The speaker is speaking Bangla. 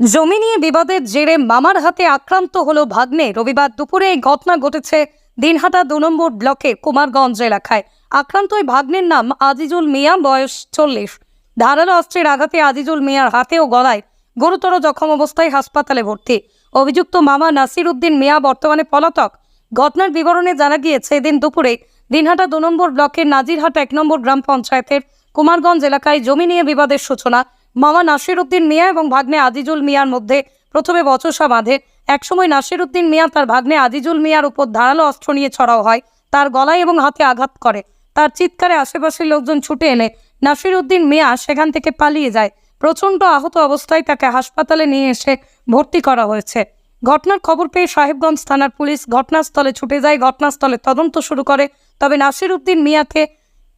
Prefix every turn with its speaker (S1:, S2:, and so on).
S1: জমি নিয়ে বিবাদের জেরে মামার হাতে আক্রান্ত হলো ভাগ্নে। রবিবার দুপুরে এই ঘটনা ঘটেছে দিনহাটা দু নম্বর ব্লকে কুমারগঞ্জ এলাকায়। আক্রান্ত ওই ভাগ্নের নাম আজিজুল মিয়া, বয়স চল্লিশ। ধারালো অস্ত্রের আঘাতে আজিজুল মিয়ার হাতে ও গলায় গুরুতর জখম অবস্থায় হাসপাতালে ভর্তি। অভিযুক্ত মামা নাসির উদ্দিন মিয়া বর্তমানে পলাতক। ঘটনার বিবরণে জানা গিয়েছে, এদিন দুপুরে দিনহাটা দু নম্বর ব্লকের নাজিরহাট এক নম্বর গ্রাম পঞ্চায়েতের কুমারগঞ্জ এলাকায় জমি নিয়ে বিবাদের সূচনা মামা নাসির উদ্দিন মিয়া এবং ভাগ্নে আজিজুল মিয়ার মধ্যে প্রথমে বচসা বাঁধে। একসময় নাসির উদ্দিন মিয়া তার ভাগ্নে আজিজুল মিয়ার উপর ধারালো অস্ত্র নিয়ে ছড়াও হয়। তার গলায় এবং হাতে আঘাত করে। তার চিৎকারে আশেপাশের লোকজন ছুটে এলে নাসির উদ্দিন মিয়া সেখান থেকে পালিয়ে যায়। প্রচণ্ড আহত অবস্থায় তাকে হাসপাতালে নিয়ে এসে ভর্তি করা হয়েছে। ঘটনার খবর পেয়ে সাহেবগঞ্জ থানার পুলিশ ঘটনাস্থলে ছুটে যায়। ঘটনাস্থলে তদন্ত শুরু করে। তবে নাসির উদ্দিন মিয়াকে